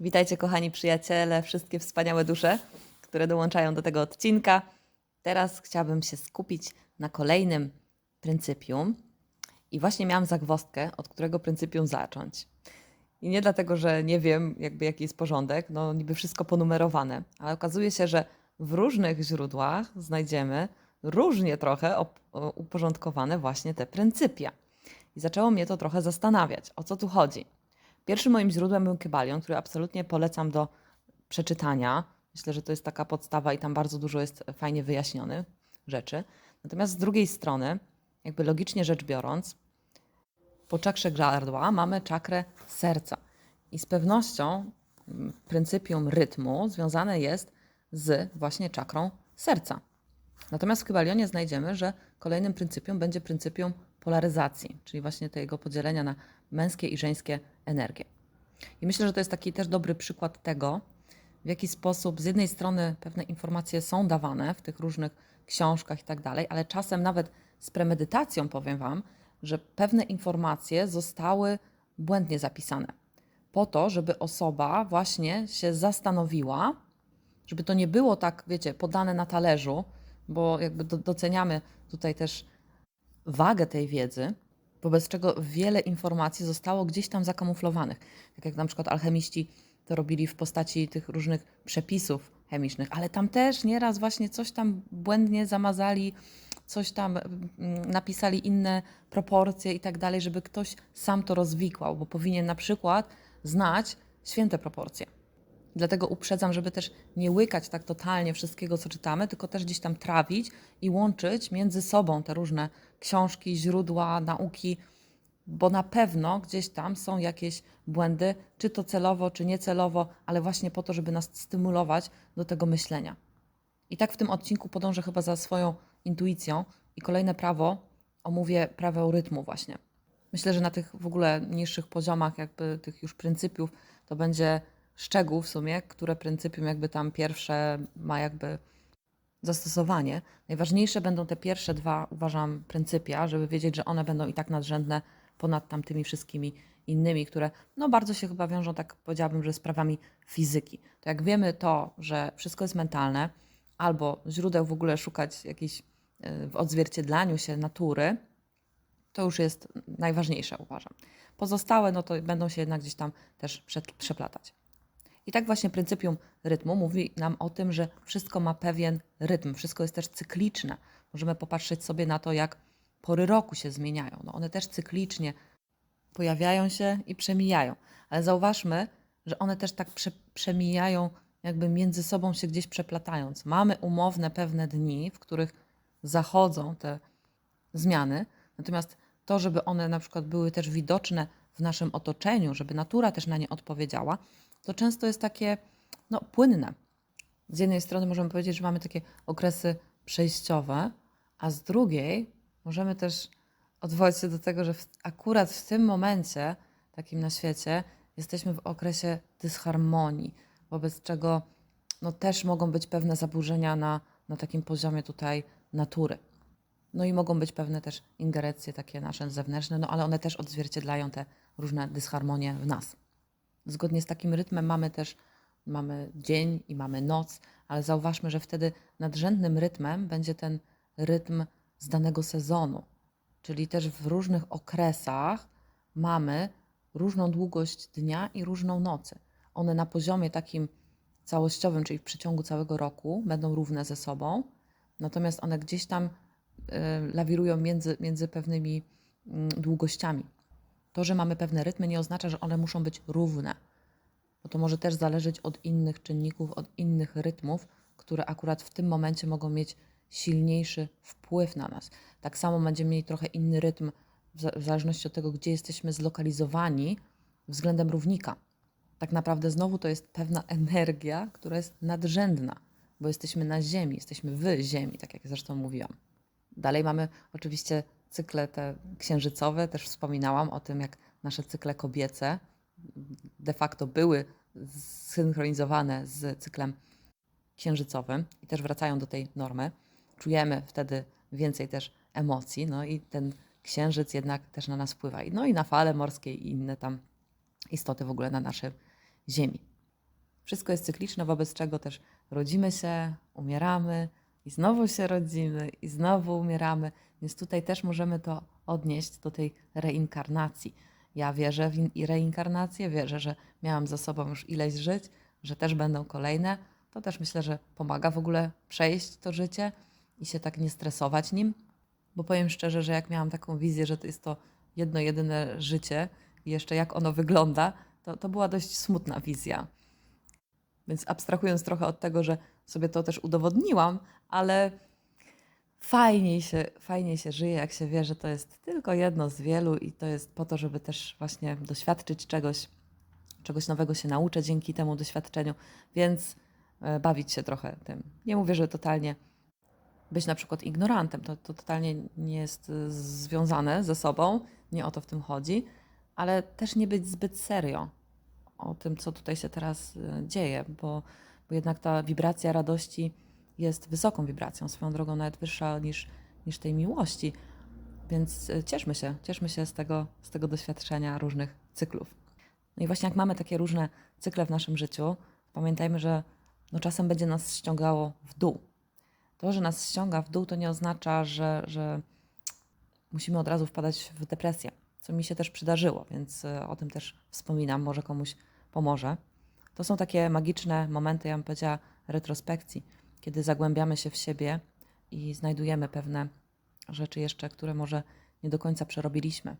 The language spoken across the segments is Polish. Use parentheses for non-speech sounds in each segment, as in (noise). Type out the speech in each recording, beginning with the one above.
Witajcie, kochani przyjaciele, wszystkie wspaniałe dusze, które dołączają do tego odcinka. Teraz chciałabym się skupić na kolejnym pryncypium. I właśnie miałam zagwozdkę, od którego pryncypium zacząć. I nie dlatego, że nie wiem, jakby jaki jest porządek, no niby wszystko ponumerowane, ale okazuje się, że w różnych źródłach znajdziemy różnie trochę uporządkowane właśnie te pryncypia. I zaczęło mnie to trochę zastanawiać, o co tu chodzi. Pierwszym moim źródłem był Kybalion, który absolutnie polecam do przeczytania. Myślę, że to jest taka podstawa i tam bardzo dużo jest fajnie wyjaśnione rzeczy. Natomiast z drugiej strony, jakby logicznie rzecz biorąc, po czakrze gardła mamy czakrę serca. I z pewnością mm, pryncypium rytmu związane jest z właśnie czakrą serca. Natomiast w Kybalionie znajdziemy, że kolejnym pryncypium będzie pryncypium polaryzacji, czyli właśnie tego podzielenia na męskie i żeńskie energie. I myślę, że to jest taki też dobry przykład tego, w jaki sposób z jednej strony pewne informacje są dawane w tych różnych książkach i tak dalej, ale czasem nawet z premedytacją powiem Wam, że pewne informacje zostały błędnie zapisane. Po to, żeby osoba właśnie się zastanowiła, żeby to nie było tak, wiecie, podane na talerzu, bo jakby do, doceniamy tutaj też wagę tej wiedzy, wobec czego wiele informacji zostało gdzieś tam zakamuflowanych. Tak jak na przykład alchemiści to robili w postaci tych różnych przepisów chemicznych, ale tam też nieraz właśnie coś tam błędnie zamazali, coś tam mm, napisali inne proporcje i tak dalej, żeby ktoś sam to rozwikłał, bo powinien na przykład znać święte proporcje. Dlatego uprzedzam, żeby też nie łykać tak totalnie wszystkiego, co czytamy, tylko też gdzieś tam trawić i łączyć między sobą te różne książki, źródła, nauki, bo na pewno gdzieś tam są jakieś błędy, czy to celowo, czy niecelowo, ale właśnie po to, żeby nas stymulować do tego myślenia. I tak w tym odcinku podążę chyba za swoją intuicją i kolejne prawo omówię prawo rytmu właśnie. Myślę, że na tych w ogóle niższych poziomach jakby tych już pryncypiów to będzie szczegół w sumie, które pryncypium jakby tam pierwsze ma jakby zastosowanie. Najważniejsze będą te pierwsze dwa, uważam, pryncypia, żeby wiedzieć, że one będą i tak nadrzędne ponad tamtymi wszystkimi innymi, które no bardzo się chyba wiążą, tak powiedziałabym, że z prawami fizyki. To jak wiemy to, że wszystko jest mentalne, albo źródeł w ogóle szukać jakichś y, w odzwierciedlaniu się natury, to już jest najważniejsze, uważam. Pozostałe, no to będą się jednak gdzieś tam też przeplatać. I tak właśnie pryncypium rytmu mówi nam o tym, że wszystko ma pewien rytm, wszystko jest też cykliczne. Możemy popatrzeć sobie na to, jak pory roku się zmieniają. No one też cyklicznie pojawiają się i przemijają. Ale zauważmy, że one też tak prze, przemijają, jakby między sobą się gdzieś przeplatając. Mamy umowne pewne dni, w których zachodzą te zmiany, natomiast to, żeby one na przykład były też widoczne w naszym otoczeniu, żeby natura też na nie odpowiedziała, to często jest takie no, płynne. Z jednej strony możemy powiedzieć, że mamy takie okresy przejściowe, a z drugiej możemy też odwołać się do tego, że w, akurat w tym momencie, takim na świecie, jesteśmy w okresie dysharmonii, wobec czego no, też mogą być pewne zaburzenia na, na takim poziomie tutaj natury. No i mogą być pewne też ingerencje takie nasze zewnętrzne, no ale one też odzwierciedlają te różne dysharmonie w nas. Zgodnie z takim rytmem mamy też mamy dzień i mamy noc, ale zauważmy, że wtedy nadrzędnym rytmem będzie ten rytm z danego sezonu. Czyli też w różnych okresach mamy różną długość dnia i różną nocy. One na poziomie takim całościowym, czyli w przeciągu całego roku, będą równe ze sobą, natomiast one gdzieś tam y, lawirują między, między pewnymi mm, długościami. To, że mamy pewne rytmy, nie oznacza, że one muszą być równe, bo to może też zależeć od innych czynników, od innych rytmów, które akurat w tym momencie mogą mieć silniejszy wpływ na nas. Tak samo będziemy mieli trochę inny rytm w za- w zależności od tego, gdzie jesteśmy zlokalizowani względem równika. Tak naprawdę znowu to jest pewna energia, która jest nadrzędna, bo jesteśmy na Ziemi, jesteśmy w Ziemi, tak jak zresztą mówiłam. Dalej mamy oczywiście cykle te księżycowe, też wspominałam o tym, jak nasze cykle kobiece de facto były zsynchronizowane z cyklem księżycowym i też wracają do tej normy. Czujemy wtedy więcej też emocji, no i ten księżyc jednak też na nas wpływa. No i na fale morskie i inne tam istoty w ogóle na naszej Ziemi. Wszystko jest cykliczne, wobec czego też rodzimy się, umieramy i znowu się rodzimy i znowu umieramy. Więc tutaj też możemy to odnieść do tej reinkarnacji. Ja wierzę w reinkarnację, wierzę, że miałam za sobą już ileś żyć, że też będą kolejne. To też myślę, że pomaga w ogóle przejść to życie i się tak nie stresować nim. Bo powiem szczerze, że jak miałam taką wizję, że to jest to jedno, jedyne życie i jeszcze jak ono wygląda, to, to była dość smutna wizja. Więc abstrahując trochę od tego, że sobie to też udowodniłam, ale fajniej się, fajniej się żyje, jak się wie, że to jest tylko jedno z wielu i to jest po to, żeby też właśnie doświadczyć czegoś, czegoś nowego się nauczę dzięki temu doświadczeniu, więc e, bawić się trochę tym. Nie mówię, że totalnie być na przykład ignorantem, to, to totalnie nie jest e, związane ze sobą, nie o to w tym chodzi, ale też nie być zbyt serio o tym, co tutaj się teraz e, dzieje, bo, bo jednak ta wibracja radości jest wysoką wibracją, swoją drogą nawet wyższa niż, niż tej miłości. Więc e, cieszmy się, cieszmy się z tego, z tego doświadczenia różnych cyklów. No i właśnie jak mamy takie różne cykle w naszym życiu, pamiętajmy, że no czasem będzie nas ściągało w dół. To, że nas ściąga w dół, to nie oznacza, że, że musimy od razu wpadać w depresję, co mi się też przydarzyło, więc e, o tym też wspominam, może komuś pomoże. To są takie magiczne momenty, ja bym powiedziała, retrospekcji, kiedy zagłębiamy się w siebie i znajdujemy pewne rzeczy jeszcze, które może nie do końca przerobiliśmy.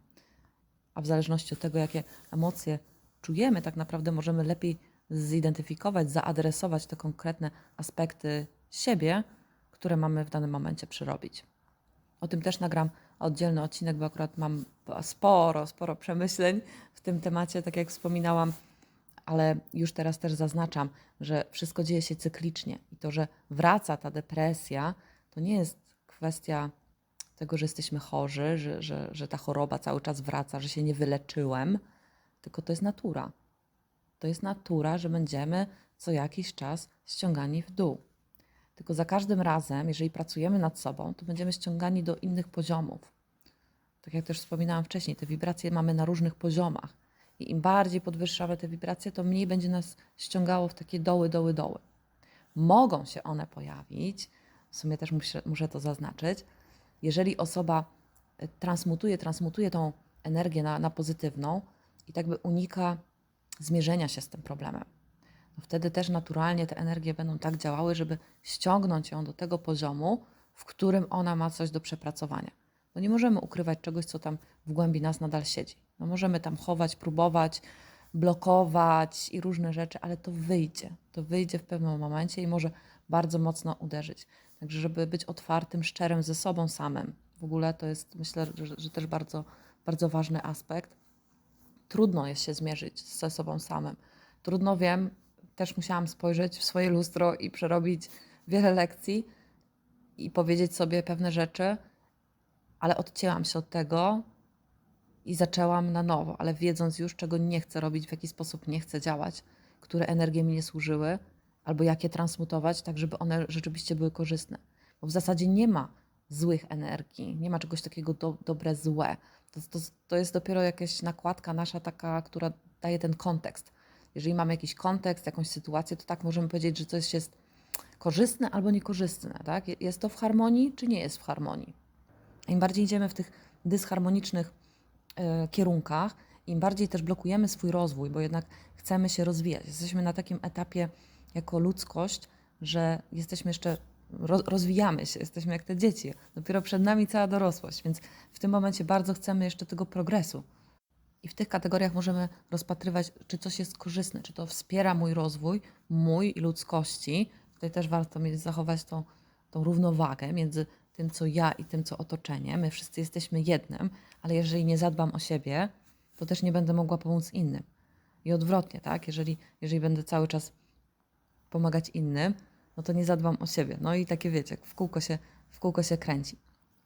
A w zależności od tego, jakie emocje czujemy, tak naprawdę możemy lepiej zidentyfikować, zaadresować te konkretne aspekty siebie, które mamy w danym momencie przerobić. O tym też nagram oddzielny odcinek, bo akurat mam sporo, sporo przemyśleń w tym temacie, tak jak wspominałam, ale już teraz też zaznaczam, że wszystko dzieje się cyklicznie i to, że wraca ta depresja, to nie jest kwestia tego, że jesteśmy chorzy, że, że, że ta choroba cały czas wraca, że się nie wyleczyłem, tylko to jest natura. To jest natura, że będziemy co jakiś czas ściągani w dół. Tylko za każdym razem, jeżeli pracujemy nad sobą, to będziemy ściągani do innych poziomów. Tak jak też wspominałam wcześniej, te wibracje mamy na różnych poziomach. I im bardziej podwyższamy te wibracje, to mniej będzie nas ściągało w takie doły, doły, doły. Mogą się one pojawić, w sumie też muszę, muszę to zaznaczyć, jeżeli osoba e, transmutuje, transmutuje tą energię na, na pozytywną i tak by unika zmierzenia się z tym problemem no wtedy też naturalnie te energie będą tak działały, żeby ściągnąć ją do tego poziomu, w którym ona ma coś do przepracowania. No nie możemy ukrywać czegoś, co tam w głębi nas nadal siedzi. No możemy tam chować, próbować, blokować i różne rzeczy, ale to wyjdzie. To wyjdzie w pewnym momencie i może bardzo mocno uderzyć. Także, żeby być otwartym, szczerym ze sobą samym. W ogóle to jest, myślę, że, że też bardzo, bardzo ważny aspekt. Trudno jest się zmierzyć ze sobą samym. Trudno wiem, też musiałam spojrzeć w swoje lustro i przerobić wiele lekcji i powiedzieć sobie pewne rzeczy, ale odcięłam się od tego i zaczęłam na nowo, ale wiedząc już, czego nie chcę robić, w jaki sposób nie chcę działać, które energie mi nie służyły, albo jak je transmutować, tak żeby one rzeczywiście były korzystne. Bo w zasadzie nie ma złych energii, nie ma czegoś takiego do, dobre, złe. To, to, to jest dopiero jakaś nakładka nasza taka, która daje ten kontekst jeżeli mamy jakiś kontekst, jakąś sytuację, to tak możemy powiedzieć, że coś jest korzystne albo niekorzystne. Tak? Jest to w harmonii, czy nie jest w harmonii. Im bardziej idziemy w tych dysharmonicznych y, kierunkach, im bardziej też blokujemy swój rozwój, bo jednak chcemy się rozwijać. Jesteśmy na takim etapie jako ludzkość, że jesteśmy jeszcze, ro, rozwijamy się, jesteśmy jak te dzieci. Dopiero przed nami cała dorosłość, więc w tym momencie bardzo chcemy jeszcze tego progresu. I w tych kategoriach możemy rozpatrywać, czy coś jest korzystne, czy to wspiera mój rozwój, mój i ludzkości. Tutaj też warto mieć, zachować tą, tą równowagę między tym, co ja i tym, co otoczenie. My wszyscy jesteśmy jednym, ale jeżeli nie zadbam o siebie, to też nie będę mogła pomóc innym. I odwrotnie, tak? Jeżeli, jeżeli będę cały czas pomagać innym, no to nie zadbam o siebie. No i takie wiecie, w kółko się, w kółko się kręci.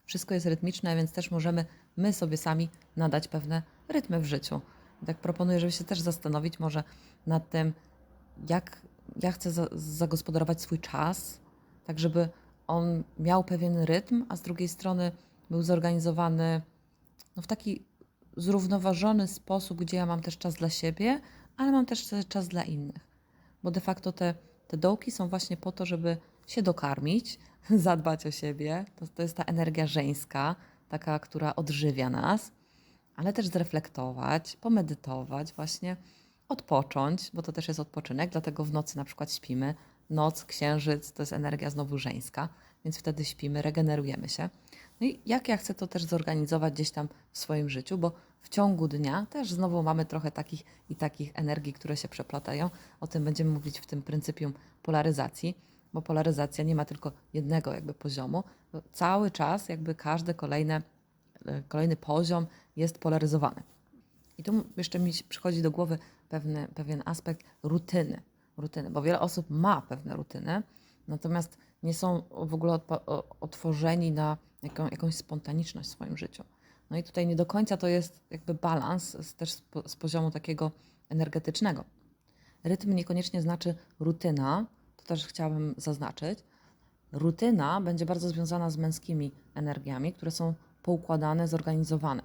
Wszystko jest rytmiczne, więc też możemy my sobie sami nadać pewne rytmy w życiu. Tak proponuję, żeby się też zastanowić może nad tym, jak ja chcę za, zagospodarować swój czas, tak żeby on miał pewien rytm, a z drugiej strony był zorganizowany no, w taki zrównoważony sposób, gdzie ja mam też czas dla siebie, ale mam też czas dla innych. bo de facto te, te dołki są właśnie po to, żeby się dokarmić, (laughs) zadbać o siebie. To, to jest ta energia żeńska, taka, która odżywia nas, ale też zreflektować, pomedytować, właśnie odpocząć, bo to też jest odpoczynek, dlatego w nocy na przykład śpimy. Noc, księżyc to jest energia znowu żeńska, więc wtedy śpimy, regenerujemy się. No i jak ja chcę to też zorganizować gdzieś tam w swoim życiu, bo w ciągu dnia też znowu mamy trochę takich i takich energii, które się przeplatają. O tym będziemy mówić w tym pryncypium polaryzacji, bo polaryzacja nie ma tylko jednego jakby poziomu. Cały czas jakby każdy kolejne, e, kolejny poziom jest polaryzowany. I tu jeszcze mi przychodzi do głowy pewny, pewien aspekt rutyny, rutyny, bo wiele osób ma pewne rutyny, natomiast nie są w ogóle otworzeni na jaką, jakąś spontaniczność w swoim życiu. No i tutaj nie do końca to jest jakby balans też z, z poziomu takiego energetycznego. Rytm niekoniecznie znaczy rutyna, to też chciałabym zaznaczyć. Rutyna będzie bardzo związana z męskimi energiami, które są poukładane, zorganizowane.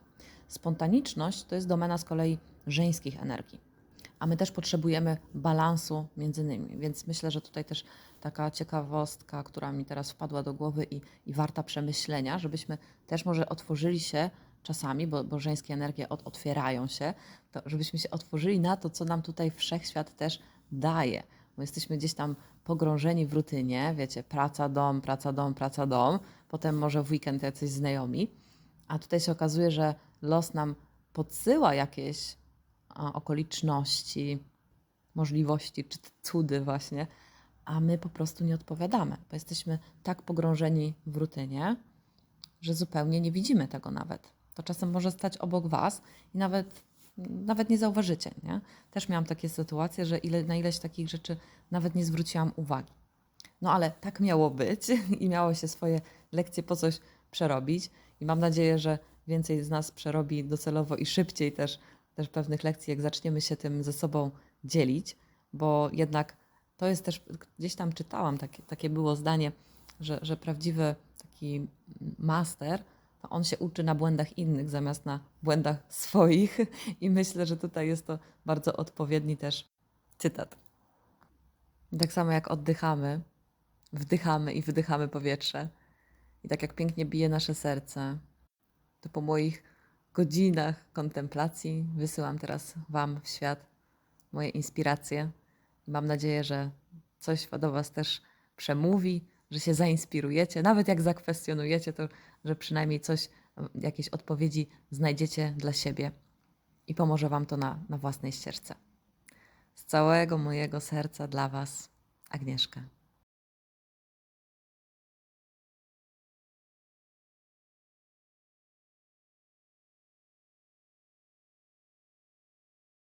Spontaniczność to jest domena z kolei żeńskich energii. A my też potrzebujemy balansu między nimi, więc myślę, że tutaj też taka ciekawostka, która mi teraz wpadła do głowy i, i warta przemyślenia, żebyśmy też może otworzyli się czasami, bo, bo żeńskie energie od, otwierają się, to żebyśmy się otworzyli na to, co nam tutaj wszechświat też daje. Bo jesteśmy gdzieś tam pogrążeni w rutynie, wiecie, praca, dom, praca, dom, praca, dom, potem może w weekend jacyś znajomi, a tutaj się okazuje, że los nam podsyła jakieś okoliczności, możliwości czy cudy właśnie, a my po prostu nie odpowiadamy, bo jesteśmy tak pogrążeni w rutynie, że zupełnie nie widzimy tego nawet. To czasem może stać obok was i nawet, nawet nie zauważycie. Nie? Też miałam takie sytuacje, że ile, na ileś takich rzeczy nawet nie zwróciłam uwagi. No ale tak miało być (laughs) i miało się swoje lekcje po coś przerobić i mam nadzieję, że więcej z nas przerobi docelowo i szybciej też, też pewnych lekcji, jak zaczniemy się tym ze sobą dzielić, bo jednak to jest też, gdzieś tam czytałam, takie, takie było zdanie, że, że prawdziwy taki master, on się uczy na błędach innych zamiast na błędach swoich (laughs) i myślę, że tutaj jest to bardzo odpowiedni też cytat. Tak samo jak oddychamy, wdychamy i wydychamy powietrze. I tak jak pięknie bije nasze serce, to po moich godzinach kontemplacji wysyłam teraz Wam w świat moje inspiracje. Mam nadzieję, że coś do Was też przemówi, że się zainspirujecie. Nawet jak zakwestionujecie, to że przynajmniej coś, jakieś odpowiedzi znajdziecie dla siebie i pomoże Wam to na, na własnej ścieżce. Z całego mojego serca dla Was, Agnieszka.